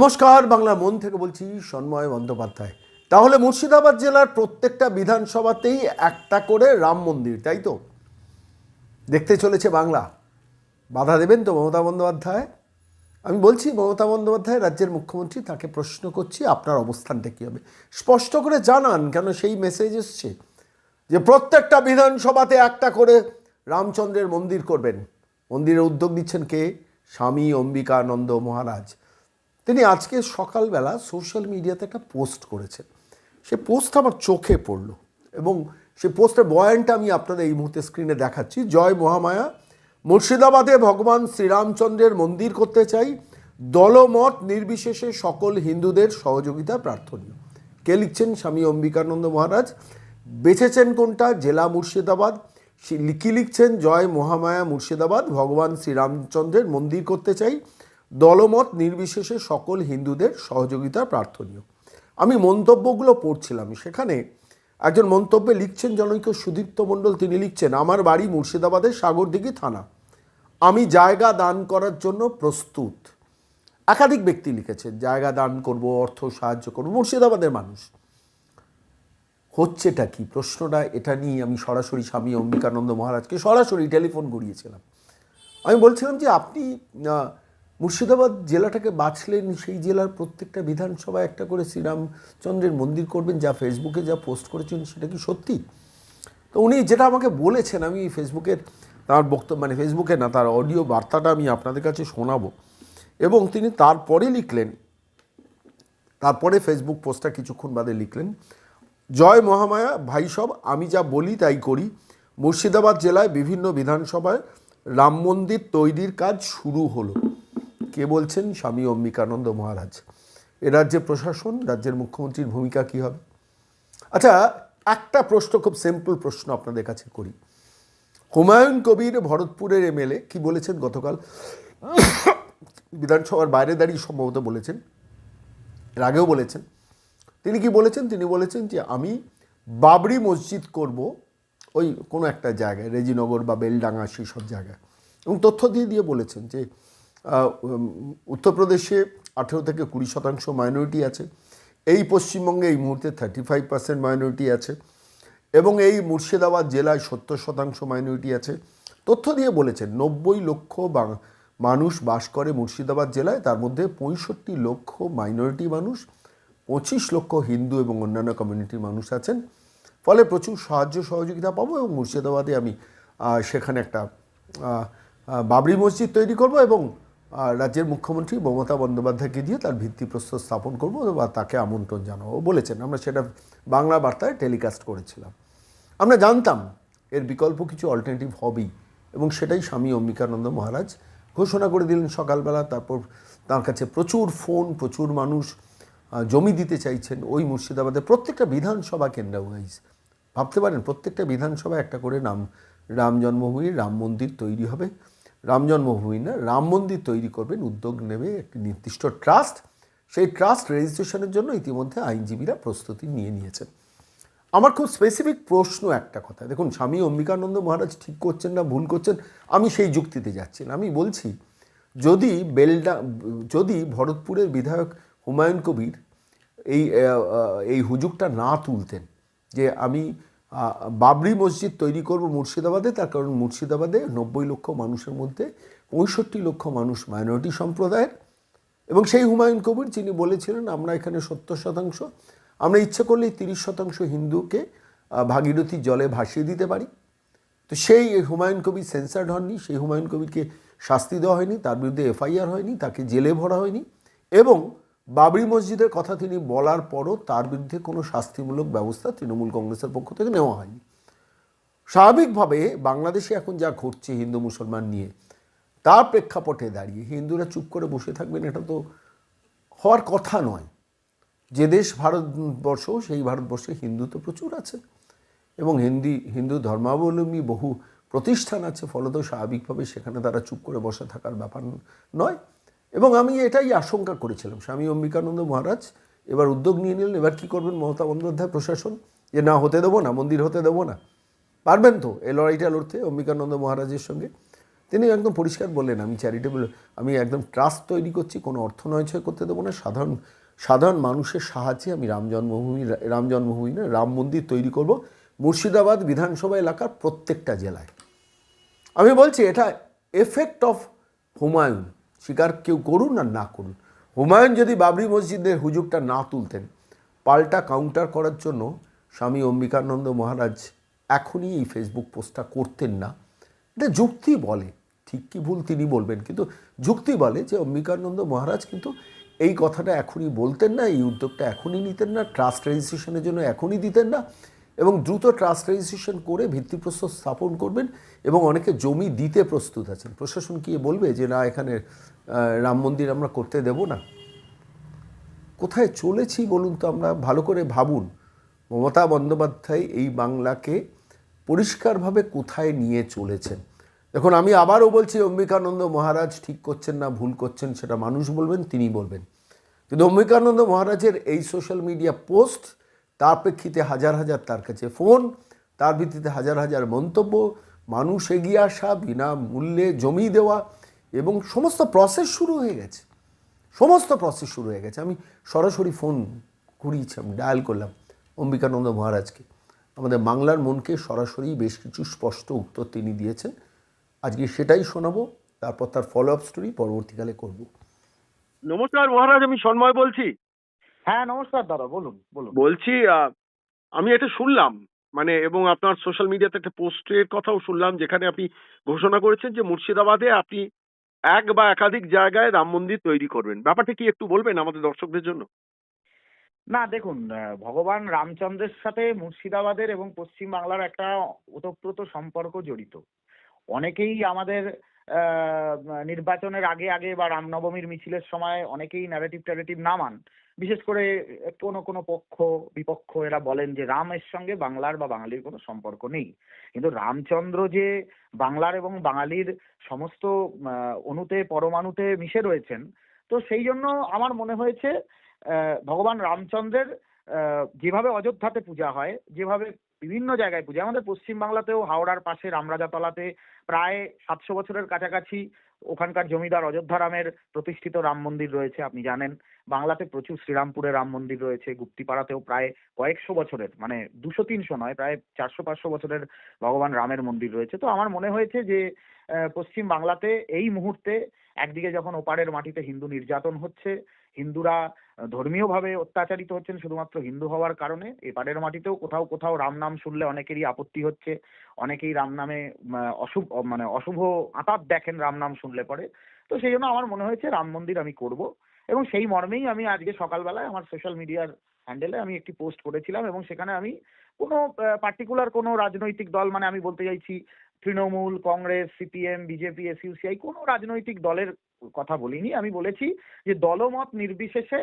নমস্কার বাংলা মন থেকে বলছি সন্ময় বন্দ্যোপাধ্যায়। তাহলে মুর্শিদাবাদ জেলার প্রত্যেকটা বিধানসভাতেই একটা করে রাম মন্দির, তাই তো? দেখতে চলেছে বাংলা। বাধা দেবেন তো মমতা বন্দ্যোপাধ্যায়? আমি বলছি, মমতা বন্দ্যোপাধ্যায় রাজ্যের মুখ্যমন্ত্রী, তাকে প্রশ্ন করছি আপনার অবস্থানটা কী হবে। স্পষ্ট করে জানান কেন সেই মেসেজ এসছে যে প্রত্যেকটা বিধানসভাতে একটা করে রামচন্দ্রের মন্দির করবেন। মন্দিরের উদ্যোগ নিচ্ছেন কে? স্বামী অম্বিকানন্দ মহারাজ। তিনি আজকে সকালবেলা সোশ্যাল মিডিয়াতে একটা পোস্ট করেছেন। সে পোস্ট আমার চোখে পড়ল এবং সে পোস্টের বয়ানটা আমি আপনাদের এই মুহূর্তে স্ক্রিনে দেখাচ্ছি। জয় মহামায়া, মুর্শিদাবাদে ভগবান শ্রীরামচন্দ্রের মন্দির করতে চাই। দলমত নির্বিশেষে সকল হিন্দুদের সহযোগিতা প্রার্থনীয়। কে লিখছেন? স্বামী অম্বিকানন্দ মহারাজ। বেছেছেন কোনটা? জেলা মুর্শিদাবাদ। কি লিখছেন? জয় মহামায়া, মুর্শিদাবাদ। ভগবান শ্রীরামচন্দ্রের মন্দির করতে চাই। দলমত নির্বিশেষে সকল হিন্দুদের সহযোগিতা প্রার্থনীয়। আমি মন্তব্যগুলো পড়ছিলাম। সেখানে একজন মন্তব্যে লিখছেন জনৈক সুদীপ্ত মণ্ডল, তিনি লিখছেন, আমার বাড়ি মুর্শিদাবাদের সাগরদিঘি থানা। আমি জায়গা দান করার জন্য প্রস্তুত। একাধিক ব্যক্তি লিখেছেন, জায়গা দান করব, অর্থ সাহায্য করব, মুর্শিদাবাদের মানুষ। হচ্ছেটা কি? প্রশ্নটা এটা নিয়ে আমি সরাসরি স্বামী অম্বিকানন্দ মহারাজকে সরাসরি টেলিফোন করিয়েছিলাম। আমি বলছিলাম যে আপনি মুর্শিদাবাদ জেলাটাকে বাছলেন সেই জেলার প্রত্যেকটা বিধানসভায় একটা করে শ্রীরামচন্দ্রের মন্দির করবেন, যা ফেসবুকে যা পোস্ট করেছেন সেটা কি সত্যি? তো উনি যেটা আমাকে বলেছেন, আমি ফেসবুকের তার বক্তব্য মানে ফেসবুকে না, তার অডিও বার্তাটা আমি আপনাদের কাছে শোনাবো। এবং তিনি তারপরে লিখলেন, তারপরে ফেসবুক পোস্টটা কিছুক্ষণ বাদে লিখলেন, জয় মহামায়া, ভাই সব, আমি যা বলি তাই করি। মুর্শিদাবাদ জেলায় বিভিন্ন বিধানসভায় রাম মন্দির তৈরির কাজ শুরু হলো। কে বলছেন? স্বামী অম্বিকানন্দ মহারাজ। এ রাজ্যের প্রশাসন, রাজ্যের মুখ্যমন্ত্রীর ভূমিকা কী হবে? আচ্ছা একটা প্রশ্ন, খুব সিম্পল প্রশ্ন আপনাদের কাছে করি। হুমায়ুন কবির ভরতপুরের এমএলএ কি বলেছেন গতকাল? বিধানসভার বাইরে দাঁড়িয়ে সম্ভবত বলেছেন। এর আগেও বলেছেন। তিনি কি বলেছেন? তিনি বলেছেন যে, আমি বাবরি মসজিদ করব ওই কোনো একটা জায়গায়, রেজিনগর বা বেলডাঙ্গা, সেই সব জায়গায়। এবং তথ্য দিয়ে দিয়ে বলেছেন যে উত্তরপ্রদেশে আঠেরো থেকে কুড়ি শতাংশ মাইনরিটি আছে। এই পশ্চিমবঙ্গে এই মুহূর্তে থার্টি ফাইভ পার্সেন্ট মাইনরিটি আছে এবং এই মুর্শিদাবাদ জেলায় সত্তর শতাংশ মাইনরিটি আছে। তথ্য দিয়ে বলেছেন, নব্বই লক্ষ মানুষ বাস করে মুর্শিদাবাদ জেলায়, তার মধ্যে পঁয়ষট্টি লক্ষ মাইনরিটি মানুষ, পঁচিশ লক্ষ হিন্দু এবং অন্যান্য কমিউনিটির মানুষ আছেন। ফলে প্রচুর সাহায্য সহযোগিতা পাবো এবং মুর্শিদাবাদে আমি সেখানে একটা বাবরি মসজিদ তৈরি করব এবং রাজ্যের মুখ্যমন্ত্রী মমতা বন্দ্যোপাধ্যায়কে দিয়ে তার ভিত্তিপ্রস্তর স্থাপন করব বা তাকে আমন্ত্রণ জানাব বলেছেন। আমরা সেটা বাংলা বার্তায় টেলিকাস্ট করেছিলাম। আমরা জানতাম এর বিকল্প কিছু অল্টারনেটিভ হবেই এবং সেটাই স্বামী অম্বিকানন্দ মহারাজ ঘোষণা করে দিলেন সকালবেলা। তারপর তার কাছে প্রচুর ফোন, প্রচুর মানুষ জমি দিতে চাইছেন। ওই মুর্শিদাবাদের প্রত্যেকটা বিধানসভা কেন্দ্র ওয়াইজ ভাবতে পারেন, প্রত্যেকটা বিধানসভায় একটা করে নাম, রাম জন্মভূমি, রাম মন্দির তৈরি হবে। রাম জন্মভূমি না, রাম মন্দির তৈরি করবেন, উদ্যোগ নেবে একটি নির্দিষ্ট ট্রাস্ট। সেই ট্রাস্ট রেজিস্ট্রেশনের জন্য ইতিমধ্যে আইনজীবীরা প্রস্তুতি নিয়ে নিয়েছেন। আমার খুব স্পেসিফিক প্রশ্ন একটা কথা, দেখুন স্বামী অম্বিকানন্দ মহারাজ ঠিক করছেন না, ভুল করছেন, আমি সেই যুক্তিতে যাচ্ছি না, আমি বলছি যদি বেলডা, যদি ভরতপুরের বিধায়ক হুমায়ুন কবির এই এই হুজুগটা না তুলতেন, যে আমি বাবরি মসজিদ তৈরি করব মুর্শিদাবাদে, তার কারণ মুর্শিদাবাদে নব্বই লক্ষ মানুষের মধ্যে পঁয়ষট্টি লক্ষ মানুষ মাইনরিটি সম্প্রদায়ের। এবং সেই হুমায়ুন কবির, যিনি বলেছিলেন, আমরা এখানে সত্তর শতাংশ, আমরা ইচ্ছে করলেই তিরিশ শতাংশ হিন্দুকে ভাগীরথী জলে ভাসিয়ে দিতে পারি। তো সেই হুমায়ুন কবির সেন্সার্ড হননি, সেই হুমায়ুন কবিরকে শাস্তি দেওয়া হয়নি, তার বিরুদ্ধে এফআইআর হয়নি, তাকে জেলে ভরা হয়নি। এবং বাবরি মসজিদের কথা তিনি বলার পরও তার বিরুদ্ধে কোনো শাস্তিমূলক ব্যবস্থা তৃণমূল কংগ্রেসের পক্ষ থেকে নেওয়া হয়নি। স্বাভাবিকভাবে বাংলাদেশে এখন যা ঘটছে হিন্দু মুসলমান নিয়ে, তার প্রেক্ষাপটে দাঁড়িয়ে হিন্দুরা চুপ করে বসে থাকবেন এটা তো হওয়ার কথা নয়। যে দেশ ভারতবর্ষ, সেই ভারতবর্ষে হিন্দু তো প্রচুর আছে এবং হিন্দি, হিন্দু ধর্মাবলম্বী বহু প্রতিষ্ঠান আছে, ফলত স্বাভাবিকভাবে সেখানে তারা চুপ করে বসে থাকার ব্যাপার নয়। এবং আমি এটাই আশঙ্কা করেছিলাম। স্বামী অম্বিকানন্দ মহারাজ এবার উদ্যোগ নিয়ে নিলেন, এবার কী করবেন মমতা বন্দ্যোপাধ্যায়, প্রশাসন? যে না হতে দেবো না, মন্দির হতে দেবো না। পারবেন তো এই লড়াইটা লড়তে অম্বিকানন্দ মহারাজের সঙ্গে। তিনি একদম পরিষ্কার বললেন, আমি চ্যারিটেবল আমি একদম ট্রাস্ট তৈরি করছি, কোনো অর্থ নয়ছয় করতে দেবো না। সাধারণ সাধারণ মানুষের সাহায্যে আমি রাম জন্মভূমি রাম জন্মভূমি না, রাম মন্দির তৈরি করব। মুর্শিদাবাদ বিধানসভা এলাকার প্রত্যেকটা জেলায়। আমি বলছি, এটা এফেক্ট অফ হুমায়ুন। স্বীকার কেউ করুন আর না করুন। হুমায়ুন যদি বাবরি মসজিদের হুজুগটা না তুলতেন, পাল্টা কাউন্টার করার জন্য স্বামী অম্বিকানন্দ মহারাজ এখনই এই ফেসবুক পোস্টটা করতেন না। এটা যুক্তি বলে, ঠিক কি ভুল তিনি বলবেন, কিন্তু যুক্তি বলে যে অম্বিকানন্দ মহারাজ কিন্তু এই কথাটা এখনই বলতেন না, এই উদ্যোগটা এখনই নিতেন না ট্রাস্ট রেজিস্ট্রেশনের জন্য এখনই দিতেন না। এবং দ্রুত রেজিস্ট্রেশন করে ভিত্তিপ্রস্তর স্থাপন করবেন এবং অনেকে জমি দিতে প্রস্তুত আছেন। প্রশাসন কি বলবে যে, না, এখানে রাম মন্দির আমরা করতে দেব না কোথায় চলেছি বলুন তো আমরা? ভালো করে ভাবুন। মমতা বন্দ্যোপাধ্যায় এই বাংলাকে পরিষ্কারভাবে কোথায় নিয়ে চলেছেন? দেখুন, আমি আবারও বলছি, অম্বিকানন্দ মহারাজ ঠিক করছেন না, ভুল করছেন, সেটা মানুষ বলবেন, তিনি বলবেন। কিন্তু অম্বিকানন্দ মহারাজের এই সোশ্যাল মিডিয়া পোস্ট তার প্রেক্ষিতে হাজার হাজার তার কাছে ফোন, তার ভিত্তিতে হাজার হাজার মন্তব্য, মানুষ এগিয়ে আসা, বিনা মূল্যে জমি দেওয়া এবং সমস্ত প্রসেস শুরু হয়ে গেছে। সমস্ত প্রসেস শুরু হয়ে গেছে। আমি সরাসরি ফোন করিয়েছিলাম ডায়াল করলাম অম্বিকানন্দ মহারাজকে। আমাদের বাংলার মনকে সরাসরি বেশ কিছু স্পষ্ট উত্তর তিনি দিয়েছেন। আজকে সেটাই শোনাবো, তারপর তার ফলো আপ স্টোরি পরবর্তীকালে করব। নমস্কার মহারাজ, আমি সন্ময় বলছি। হ্যাঁ নমস্কার দাদা বলুন বলুন। বলছি আমি এটা শুনলাম মানে এবং আপনার সোশ্যাল মিডিয়াতে একটা পোস্টের কথাও শুনলাম যেখানে আপনি ঘোষণা করেছেন যে মুর্শিদাবাদে আপনি এক বা একাধিক জায়গায় রাম মন্দির তৈরি করবেন। ব্যাপারটা কি একটু বলবেন আমাদের দর্শকদের জন্য? না দেখুন ভগবান রামচন্দ্রের সাথে মুর্শিদাবাদের এবং পশ্চিম বাংলার একটা ওতপ্রোত সম্পর্ক জড়িত। অনেকেই আমাদের আহ, নির্বাচনের আগে আগে বা রামনবমীর মিছিলের সময় অনেকেই ন্যারেটিভ ট্যারেটিভ নামান বিশেষ করে কোনো কোনো পক্ষ, বিপক্ষ এরা বলেন যে রামের সঙ্গে বাংলার বা বাঙালির কোনো সম্পর্ক নেই। কিন্তু রামচন্দ্র যে বাংলার এবং বাঙালির সমস্ত অণুতে, পরমাণুতে মিশে রয়েছেন, তো সেই জন্য আমার মনে হয়েছে ভগবান রামচন্দ্রের যেভাবে অযোধ্যাতে পূজা হয়, যেভাবে বিভিন্ন জায়গায় পূজা আমাদের পশ্চিম বাংলাতেও হাওড়ার পাশে, রামরাজাতলাতে প্রায় সাতশো বছরের কাছাকাছি ওখানকার জমিদার অযোধ্যা রামের প্রতিষ্ঠিত রাম মন্দির রয়েছে, আপনি জানেন। বাংলাতে প্রচুর শ্রীরামপুরে রাম মন্দির রয়েছে, গুপ্তিপাড়াতেও প্রায় কয়েকশো বছরের মানে দুশো তিনশো নয়, প্রায় চারশো পাঁচশো বছরের ভগবান রামের মন্দির রয়েছে। তো আমার মনে হয়েছে যে পশ্চিম বাংলাতে এই মুহূর্তে একদিকে যখন ওপারের মাটিতে হিন্দু নির্যাতন হচ্ছে হিন্দুরা ধর্মীয়ভাবে অত্যাচারিত হচ্ছেন শুধুমাত্র হিন্দু হওয়ার কারণে। এপারের মাটিতেও কোথাও কোথাও রাম নাম শুনলে অনেকেরই আপত্তি হচ্ছে, অনেকেই রাম নামে অশুভ মানে অশুভ আতাত দেখেন রাম নাম শুনলে পরে। তো সেই জন্য আমার মনে হয়েছে রাম মন্দির আমি করব। এবং সেই মর্মেই আমি আজকে সকালবেলায় আমার সোশ্যাল মিডিয়ার হ্যান্ডেলে আমি একটি পোস্ট করেছিলাম এবং সেখানে আমি কোনো পার্টিকুলার কোনো রাজনৈতিক দল মানে আমি বলতে চাইছি Trinamool, Congress CPM BJP SUCI কোনো রাজনৈতিক দলের কথা বলিনি আমি বলেছি যে দলমত নির্বিশেষে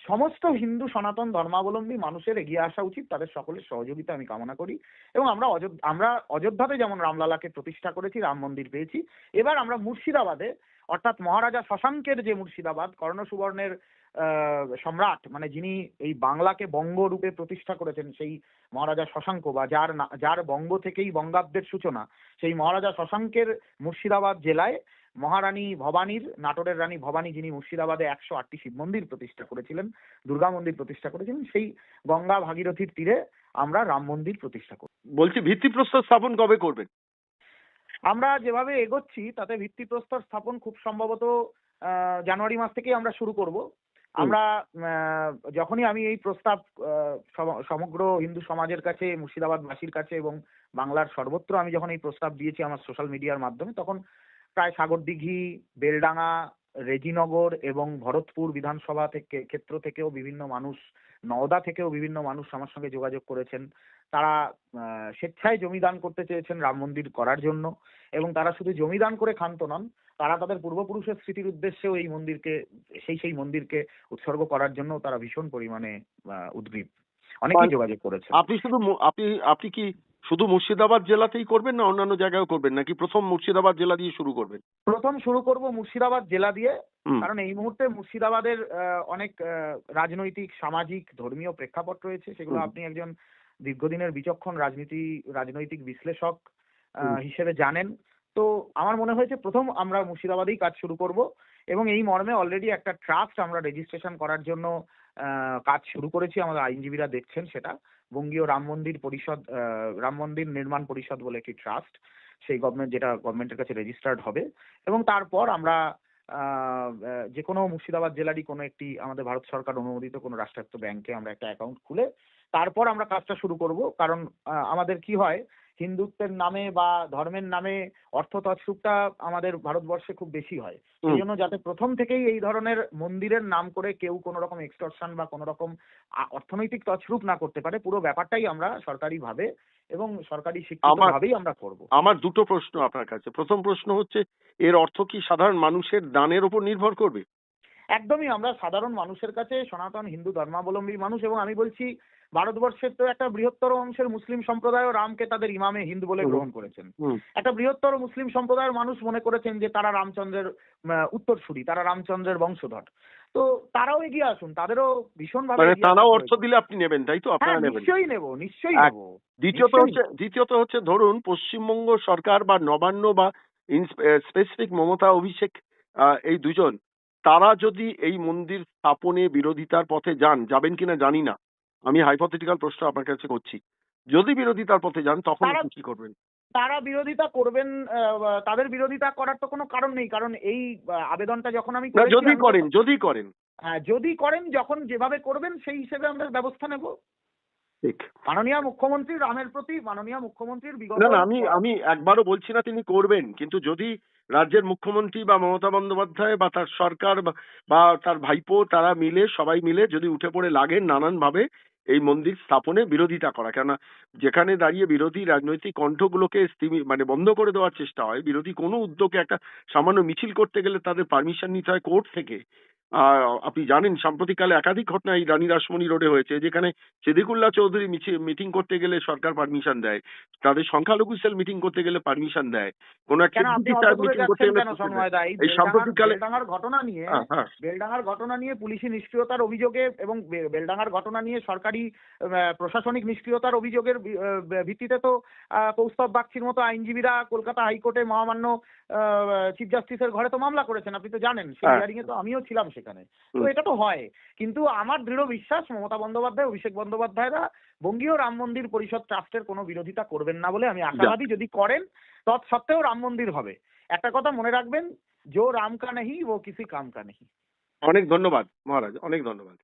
সমস্ত হিন্দু সনাতন ধর্মাবলম্বী মানুষের এগিয়ে আসা উচিত তাদের সকলের সহযোগিতা আমি কামনা করি। এবং আমরা আমরা অযোধ্যাতে যেমন রামলালাকে প্রতিষ্ঠা করেছি রাম মন্দির পেয়েছি এবার আমরা মুর্শিদাবাদে অর্থাৎ মহারাজা শশাঙ্কের যে মুর্শিদাবাদ কর্ণ সুবর্ণের আহ, সম্রাট মানে যিনি এই বাংলাকে বঙ্গ রূপে প্রতিষ্ঠা করেছেন সেই মহারাজা শশাঙ্ক বা যার যার বঙ্গ থেকেই বঙ্গাব্দের সূচনা সেই মহারাজা শশাঙ্কের মুর্শিদাবাদ জেলায় মহারানী ভবানীর নাটোরের রানী ভবানী যিনি মুর্শিদাবাদে একশো আটটি শিব মন্দির প্রতিষ্ঠা করেছিলেন দুর্গা মন্দির প্রতিষ্ঠা করেছিলেন সেই গঙ্গা ভাগীরথীর তীরে আমরা রাম মন্দির প্রতিষ্ঠা করি। বলছি ভিত্তিপ্রস্তর স্থাপন কবে করবেন? আমরা যেভাবে এগোচ্ছি তাতে ভিত্তিপ্রস্তর স্থাপন খুব সম্ভবত জানুয়ারি মাস থেকেই আমরা শুরু করব। আমরা যখনই আমি এই প্রস্তাব সমগ্র হিন্দু সমাজের কাছে মুর্শিদাবাদবাসীর কাছে এবং বাংলার সর্বত্র আমি যখন এই প্রস্তাব দিয়েছি আমার সোশ্যাল মিডিয়ার মাধ্যমে তখন প্রায় সাগরদিঘি বেলডাঙ্গা রেজিনগর এবং ভরতপুর বিধানসভা থেকে ক্ষেত্র থেকেও বিভিন্ন মানুষ নওদা থেকেও বিভিন্ন মানুষ আমার সঙ্গে যোগাযোগ করেছেন। তারা স্বেচ্ছায় জমি দান করতে চেয়েছেন রাম মন্দির করার জন্য এবং তারা শুধু জমি দান করে ক্ষান্ত নন তারা তাদের পূর্বপুরুষের স্মৃতির উদ্দেশ্যেও এই মন্দিরকে সেই সেই মন্দিরকে উৎসর্গ করার জন্য তারা ভীষণ পরিমাণে উদ্গ্রীব। অনেকেই যোগাযোগ করেছেন। আপনি শুধু আপনি আপনি কি শুধু মুর্শিদাবাদ জেলাতেই করবেন না অন্যান্য জায়গায়ও করবেন? নাকি প্রথম মুর্শিদাবাদ জেলা দিয়ে শুরু করবেন? প্রথম শুরু করব মুর্শিদাবাদ জেলা দিয়ে। কারণ এই মুহূর্তে মুর্শিদাবাদের অনেক রাজনৈতিক সামাজিক ধর্মীয় প্রেক্ষাপট রয়েছে। সেগুলো আপনি একজন দীর্ঘদিনের বিচক্ষণ রাজনীতি রাজনৈতিক বিশ্লেষক হিসেবে জানেন। তো আমার মনে হয়েছে প্রথম আমরা মুর্শিদাবাদেই কাজ শুরু করব। এবং এই মর্মে অলরেডি একটা ট্রাস্ট আমরা রেজিস্ট্রেশন করার জন্য কাজ শুরু করেছি, আমাদের আইনজীবীরা দেখছেন সেটা। বঙ্গীয় রাম মন্দির পরিষদ রাম মন্দির নির্মাণ পরিষদ বলে একটি ট্রাস্ট, সেই গভর্নমেন্ট যেটা গভর্নমেন্টের কাছে রেজিস্টার্ড হবে। এবং তারপর আমরা যে কোনো মুর্শিদাবাদ জেলারই কোনো একটি আমাদের ভারত সরকার অনুমোদিত কোনো রাষ্ট্রায়ত্ত ব্যাংকে আমরা একটা অ্যাকাউন্ট খুলে তারপর আমরা কাজটা শুরু করব। কারণ আমাদের কি হয় হিন্দুত্বের নামে বা ধর্মের নামে অর্থ তছরূপটা আমাদের ভারতবর্ষে খুব বেশি হয়। সেই জন্য যাতে প্রথম থেকেই এই ধরনের মন্দিরের নাম করে কেউ কোনো রকম এক্সটর্শন বা কোনো রকম অর্থনৈতিক তছরূপ না করতে পারে পুরো ব্যাপারটাই আমরা সরকারি ভাবে এবং সরকারি শিক্ষিত আমার- ভাবেই আমরা করব। আমার দুটো প্রশ্ন আপনার কাছে। প্রথম প্রশ্ন হচ্ছে এর অর্থ কি সাধারণ মানুষের দানের উপর নির্ভর করবে? একদমই আমরা সাধারণ মানুষের কাছে সনাতন হিন্দু ধর্মাবলম্বী মানুষ এবং আমি বলছি ভারতবর্ষের তো একটা বৃহত্তর অংশের মুসলিম সম্প্রদায় রামকে তাদের ইমামে হিন্দু বলে গ্রহণ করেছেন। একটা বৃহত্তর মুসলিম সম্প্রদায়ের মানুষ মনে করেছেন যে তারা রামচন্দ্রের উত্তরসূরি তারা রামচন্দ্রের বংশধর। তো তারাও এগিয়ে আসুন তাদেরও ভীষণ ভাবে মানে তারাও অর্থ দিলে আপনি নেবেন তাই তো? হ্যাঁ আপনারা নেবেন। নিশ্চয়ই নেব নিশ্চয়ই নেব। দ্বিতীয়ত হচ্ছে দ্বিতীয়ত হচ্ছে ধরুন পশ্চিমবঙ্গ সরকার বা নবান্ন বা স্পেসিফিক মমতা অভিষেক এই দুজন তারা যদি এই মন্দির স্থাপনে বিরোধিতার পথে যান যাবেন কিনা জানি না। আমি হাইপোথেটিক্যাল প্রশ্ন আপনার কাছে করছি। যদি বিরোধিতার পথে যান তখন কি করবেন? তারা বিরোধিতা করবেন তাদের বিরোধিতা করার তো কোনো কারণ নেই কারণ এই আবেদনটা যখন আমি যদি করেন যদি করেন। হ্যাঁ, যদি করেন যখন যেভাবে করবেন সেই হিসেবে আমরা ব্যবস্থা নেব। মাননীয় মুখ্যমন্ত্রী রামের প্রতি মাননীয় মুখ্যমন্ত্রীর বিগত না না আমি আমি একবারও বলছি না তিনি করবেন কিন্তু যদি রাজ্যের মুখ্যমন্ত্রী বা মমতা বন্দ্যোপাধ্যায় বা তার সরকার বা- তার ভাইপো তারা মিলে সবাই মিলে যদি উঠে পড়ে লাগেন নানান ভাবে এই মন্দির স্থাপনে বিরোধিতা করা। কেননা যেখানে দাঁড়িয়ে বিরোধী রাজনৈতিক কণ্ঠগুলোকে মানে বন্ধ করে দেওয়ার চেষ্টা হয় বিরোধী কোনো উদ্যোগে একটা সামান্য মিছিল করতে গেলে তাদের পারমিশন নিতে হয় কোর্ট থেকে আপনি জানেন সাম্প্রতিককালে একাধিক ঘটনা এই রানী রাসমণি রোডে হয়েছে যেখানে সিদ্দিকুল্লাহ চৌধুরী মিটিং করতে গেলে সরকার পারমিশন দেয় তাদের সংখ্যালঘু সেল মিটিং করতে গেলে পারমিশন দেয় কোনো এক কেন আপনি সিদ্দিকী অত সাহেব দূরে মিটিং করতে গেলে। এই সাম্প্রতিককালে বেলডাঙ্গার ঘটনা নিয়ে হ্যাঁ, হ্যাঁ। বেলডাঙ্গার ঘটনা নিয়ে পুলিশি নিষ্ক্রিয়তার অভিযোগে এবং বেলডাঙ্গার ঘটনা নিয়ে সরকারি প্রশাসনিক নিষ্ক্রিয়তার অভিযোগের ভিত্তিতে তো আহ, কৌস্তব বাগচির মতো আইনজীবীরা কলকাতা হাইকোর্টে মহামান্য চিফ জাস্টিসের ঘরে তো মামলা করেছেন আপনি তো জানেন। সেই হ্যাঁ। হিয়ারিং এ তো আমিও ছিলাম সেখানে। তো এটা তো হয়। কিন্তু আমার দৃঢ় বিশ্বাস মমতা বন্দ্যোপাধ্যায় অভিষেক বন্দ্যোপাধ্যায়রা বঙ্গীয় রাম মন্দির পরিষদ ট্রাস্টের কোনো বিরোধিতা করবেন না বলে আমি আশাবাদী। যদি করেন তৎসত্ত্বেও রাম মন্দির হবে। একটা কথা মনে রাখবেন জো রাম কা নেহি ও কিসি কাম কা নেহি। অনেক ধন্যবাদ মহারাজ অনেক ধন্যবাদ।